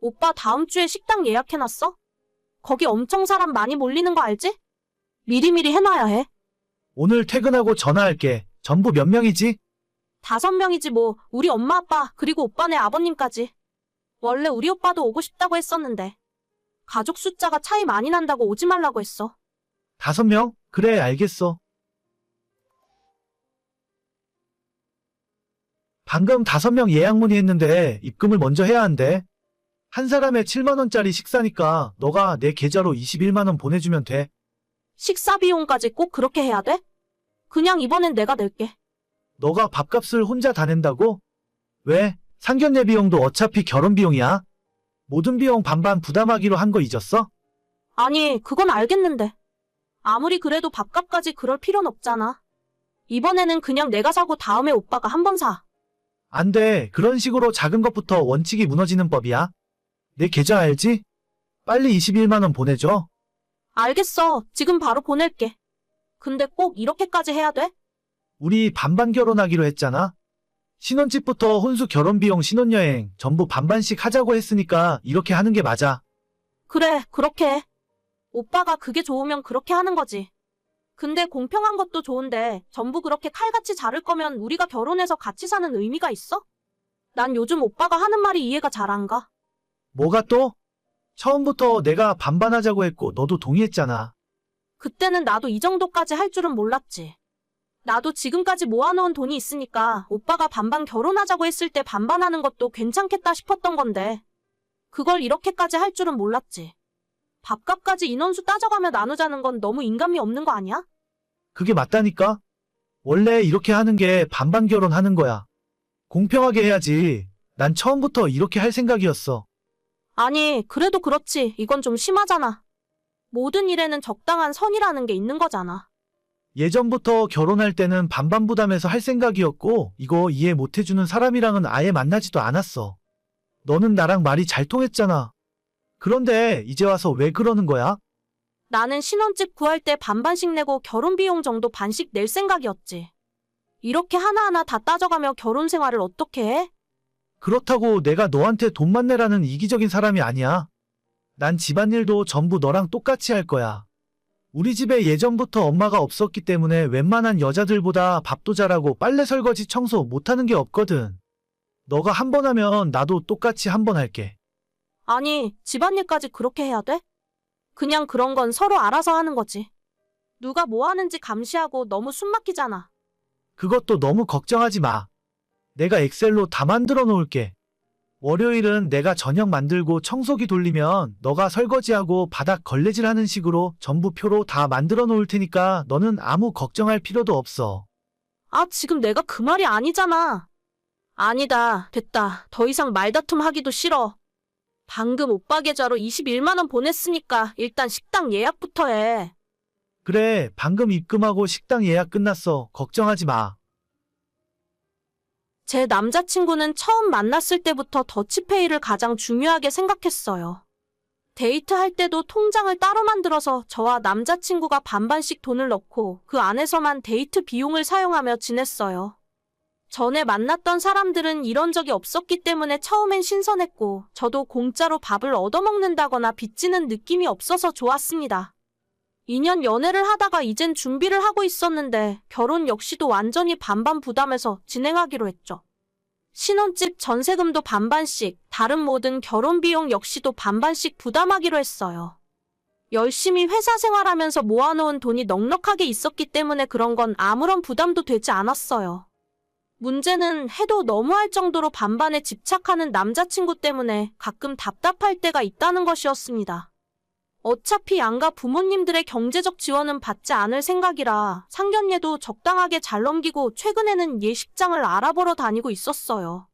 오빠 다음 주에 식당 예약해놨어? 거기 엄청 사람 많이 몰리는 거 알지? 미리미리 해놔야 해. 오늘 퇴근하고 전화할게. 전부 몇 명이지? 다섯 명이지 뭐, 우리 엄마 아빠, 그리고 오빠네 아버님까지. 원래 우리 오빠도 오고 싶다고 했었는데. 가족 숫자가 차이 많이 난다고 오지 말라고 했어. 다섯 명? 그래, 알겠어. 방금 다섯 명 예약 문의했는데 입금을 먼저 해야 한대. 한 사람에 7만원짜리 식사니까 너가 내 계좌로 21만원 보내주면 돼. 식사 비용까지 꼭 그렇게 해야 돼? 그냥 이번엔 내가 낼게. 너가 밥값을 혼자 다 낸다고? 왜? 상견례 비용도 어차피 결혼 비용이야. 모든 비용 반반 부담하기로 한 거 잊었어? 아니, 그건 알겠는데. 아무리 그래도 밥값까지 그럴 필요는 없잖아. 이번에는 그냥 내가 사고 다음에 오빠가 한 번 사. 안 돼. 그런 식으로 작은 것부터 원칙이 무너지는 법이야. 내 계좌 알지? 빨리 21만원 보내줘. 알겠어. 지금 바로 보낼게. 근데 꼭 이렇게까지 해야 돼? 우리 반반 결혼하기로 했잖아. 신혼집부터 혼수 결혼 비용 신혼여행 전부 반반씩 하자고 했으니까 이렇게 하는 게 맞아. 그래, 그렇게 해. 오빠가 그게 좋으면 그렇게 하는 거지. 근데 공평한 것도 좋은데 전부 그렇게 칼같이 자를 거면 우리가 결혼해서 같이 사는 의미가 있어? 난 요즘 오빠가 하는 말이 이해가 잘 안 가. 뭐가 또? 처음부터 내가 반반하자고 했고 너도 동의했잖아. 그때는 나도 이 정도까지 할 줄은 몰랐지. 나도 지금까지 모아놓은 돈이 있으니까 오빠가 반반 결혼하자고 했을 때 반반하는 것도 괜찮겠다 싶었던 건데. 그걸 이렇게까지 할 줄은 몰랐지. 밥값까지 인원수 따져가며 나누자는 건 너무 인간미 없는 거 아니야? 그게 맞다니까? 원래 이렇게 하는 게 반반 결혼하는 거야. 공평하게 해야지. 난 처음부터 이렇게 할 생각이었어. 아니, 그래도 그렇지. 이건 좀 심하잖아. 모든 일에는 적당한 선이라는 게 있는 거잖아. 예전부터 결혼할 때는 반반 부담해서 할 생각이었고, 이거 이해 못 해주는 사람이랑은 아예 만나지도 않았어. 너는 나랑 말이 잘 통했잖아. 그런데 이제 와서 왜 그러는 거야? 나는 신혼집 구할 때 반반씩 내고 결혼 비용 정도 반씩 낼 생각이었지. 이렇게 하나하나 다 따져가며 결혼 생활을 어떻게 해? 그렇다고 내가 너한테 돈만 내라는 이기적인 사람이 아니야. 난 집안일도 전부 너랑 똑같이 할 거야. 우리 집에 예전부터 엄마가 없었기 때문에 웬만한 여자들보다 밥도 잘하고 빨래 설거지 청소 못하는 게 없거든. 너가 한 번 하면 나도 똑같이 한 번 할게. 아니, 집안일까지 그렇게 해야 돼? 그냥 그런 건 서로 알아서 하는 거지. 누가 뭐 하는지 감시하고 너무 숨 막히잖아. 그것도 너무 걱정하지 마. 내가 엑셀로 다 만들어 놓을게. 월요일은 내가 저녁 만들고 청소기 돌리면 너가 설거지하고 바닥 걸레질 하는 식으로 전부 표로 다 만들어 놓을 테니까 너는 아무 걱정할 필요도 없어. 아, 지금 내가 그 말이 아니잖아. 아니다, 됐다. 더 이상 말다툼 하기도 싫어. 방금 오빠 계좌로 21만원 보냈으니까 일단 식당 예약부터 해. 그래, 방금 입금하고 식당 예약 끝났어. 걱정하지 마. 제 남자친구는 처음 만났을 때부터 더치페이를 가장 중요하게 생각했어요. 데이트할 때도 통장을 따로 만들어서 저와 남자친구가 반반씩 돈을 넣고 그 안에서만 데이트 비용을 사용하며 지냈어요. 전에 만났던 사람들은 이런 적이 없었기 때문에 처음엔 신선했고 저도 공짜로 밥을 얻어먹는다거나 빚지는 느낌이 없어서 좋았습니다. 2년 연애를 하다가 이젠 준비를 하고 있었는데 결혼 역시도 완전히 반반 부담해서 진행하기로 했죠. 신혼집 전세금도 반반씩, 다른 모든 결혼 비용 역시도 반반씩 부담하기로 했어요. 열심히 회사 생활하면서 모아놓은 돈이 넉넉하게 있었기 때문에 그런 건 아무런 부담도 되지 않았어요. 문제는 해도 너무할 정도로 반반에 집착하는 남자친구 때문에 가끔 답답할 때가 있다는 것이었습니다. 어차피 양가 부모님들의 경제적 지원은 받지 않을 생각이라 상견례도 적당하게 잘 넘기고 최근에는 예식장을 알아보러 다니고 있었어요.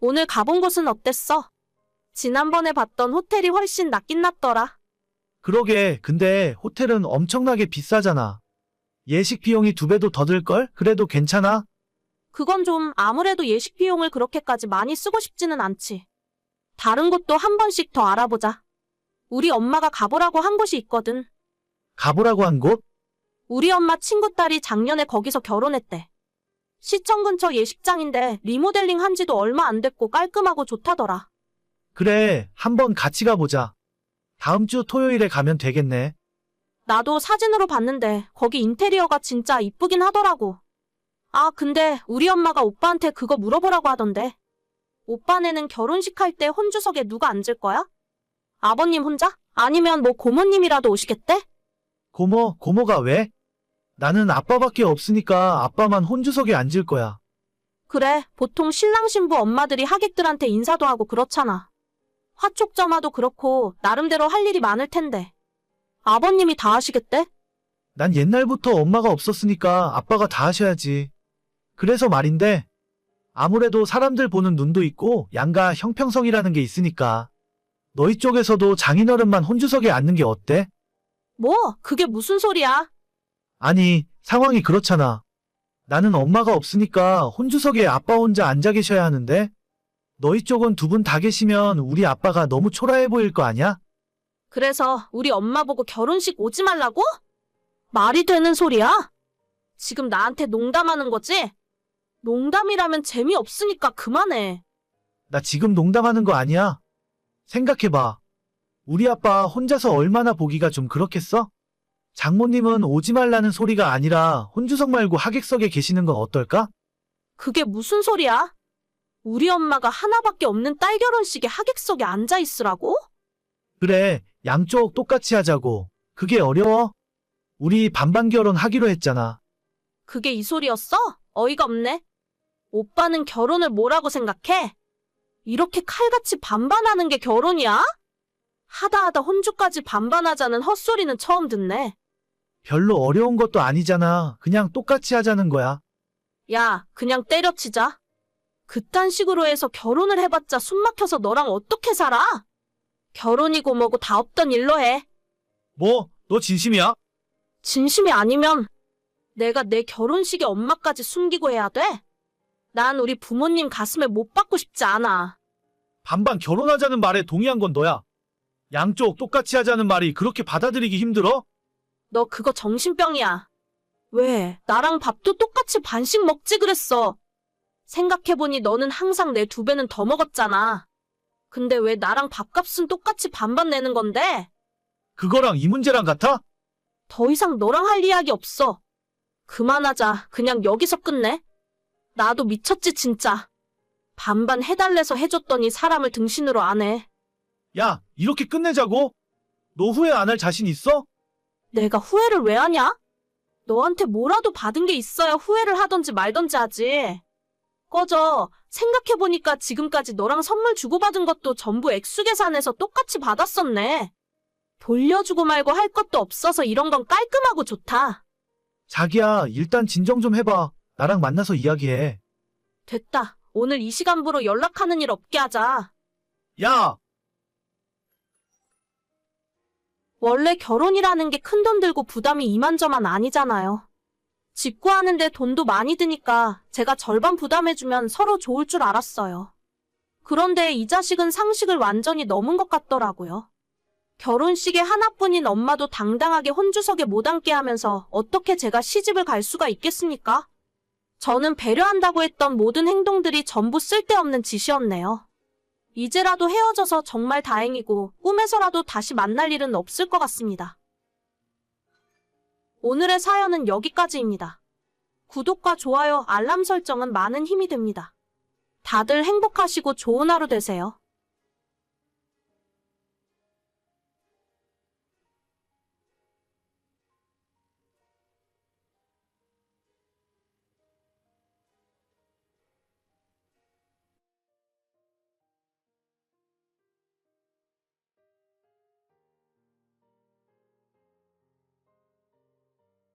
오늘 가본 곳은 어땠어? 지난번에 봤던 호텔이 훨씬 낫긴 낫더라. 그러게, 근데 호텔은 엄청나게 비싸잖아. 예식 비용이 두 배도 더 들걸? 그래도 괜찮아? 그건 좀 아무래도 예식 비용을 그렇게까지 많이 쓰고 싶지는 않지. 다른 곳도 한 번씩 더 알아보자. 우리 엄마가 가보라고 한 곳이 있거든. 가보라고 한 곳? 우리 엄마 친구 딸이 작년에 거기서 결혼했대. 시청 근처 예식장인데 리모델링 한 지도 얼마 안 됐고 깔끔하고 좋다더라. 그래, 한번 같이 가보자. 다음 주 토요일에 가면 되겠네. 나도 사진으로 봤는데 거기 인테리어가 진짜 이쁘긴 하더라고. 아, 근데 우리 엄마가 오빠한테 그거 물어보라고 하던데. 오빠네는 결혼식 할 때 혼주석에 누가 앉을 거야? 아버님 혼자? 아니면 뭐 고모님이라도 오시겠대? 고모, 고모가 왜? 나는 아빠밖에 없으니까 아빠만 혼주석에 앉을 거야. 그래, 보통 신랑 신부 엄마들이 하객들한테 인사도 하고 그렇잖아. 화촉점화도 그렇고 나름대로 할 일이 많을 텐데. 아버님이 다 하시겠대? 난 옛날부터 엄마가 없었으니까 아빠가 다 하셔야지. 그래서 말인데, 아무래도 사람들 보는 눈도 있고 양가 형평성이라는 게 있으니까. 너희 쪽에서도 장인어른만 혼주석에 앉는 게 어때? 뭐, 그게 무슨 소리야? 아니, 상황이 그렇잖아. 나는 엄마가 없으니까 혼주석에 아빠 혼자 앉아 계셔야 하는데, 너희 쪽은 두 분 다 계시면 우리 아빠가 너무 초라해 보일 거 아냐? 그래서 우리 엄마 보고 결혼식 오지 말라고? 말이 되는 소리야? 지금 나한테 농담하는 거지? 농담이라면 재미없으니까 그만해. 나 지금 농담하는 거 아니야? 생각해봐. 우리 아빠 혼자서 얼마나 보기가 좀 그렇겠어? 장모님은 오지 말라는 소리가 아니라 혼주석 말고 하객석에 계시는 건 어떨까? 그게 무슨 소리야? 우리 엄마가 하나밖에 없는 딸 결혼식에 하객석에 앉아 있으라고? 그래, 양쪽 똑같이 하자고. 그게 어려워? 우리 반반 결혼 하기로 했잖아. 그게 이 소리였어? 어이가 없네. 오빠는 결혼을 뭐라고 생각해? 이렇게 칼같이 반반하는 게 결혼이야? 하다 하다 혼주까지 반반하자는 헛소리는 처음 듣네. 별로 어려운 것도 아니잖아. 그냥 똑같이 하자는 거야. 야, 그냥 때려치자. 그딴 식으로 해서 결혼을 해봤자 숨 막혀서 너랑 어떻게 살아? 결혼이고 뭐고 다 없던 일로 해. 뭐, 너 진심이야? 진심이 아니면 내가 내 결혼식에 엄마까지 숨기고 해야 돼? 난 우리 부모님 가슴에 못 박고 싶지 않아. 반반 결혼하자는 말에 동의한 건 너야. 양쪽 똑같이 하자는 말이 그렇게 받아들이기 힘들어? 너 그거 정신병이야. 왜? 나랑 밥도 똑같이 반씩 먹지 그랬어. 생각해보니 너는 항상 내 두 배는 더 먹었잖아. 근데 왜 나랑 밥값은 똑같이 반반 내는 건데? 그거랑 이 문제랑 같아? 더 이상 너랑 할 이야기 없어. 그만하자. 그냥 여기서 끝내. 나도 미쳤지, 진짜. 반반 해달래서 해줬더니 사람을 등신으로 안 해. 야, 이렇게 끝내자고? 너 후회 안 할 자신 있어? 내가 후회를 왜 하냐? 너한테 뭐라도 받은 게 있어야 후회를 하던지 말던지 하지. 꺼져. 생각해보니까 지금까지 너랑 선물 주고받은 것도 전부 액수 계산해서 똑같이 받았었네. 돌려주고 말고 할 것도 없어서 이런 건 깔끔하고 좋다. 자기야, 일단 진정 좀 해봐. 나랑 만나서 이야기해. 됐다. 오늘 이 시간부로 연락하는 일 없게 하자. 야! 원래 결혼이라는 게 큰 돈 들고 부담이 이만저만 아니잖아요. 집 구하는데 돈도 많이 드니까 제가 절반 부담해주면 서로 좋을 줄 알았어요. 그런데 이 자식은 상식을 완전히 넘은 것 같더라고요. 결혼식에 하나뿐인 엄마도 당당하게 혼주석에 못 앉게 하면서 어떻게 제가 시집을 갈 수가 있겠습니까? 저는 배려한다고 했던 모든 행동들이 전부 쓸데없는 짓이었네요. 이제라도 헤어져서 정말 다행이고 꿈에서라도 다시 만날 일은 없을 것 같습니다. 오늘의 사연은 여기까지입니다. 구독과 좋아요, 알람 설정은 많은 힘이 됩니다. 다들 행복하시고 좋은 하루 되세요.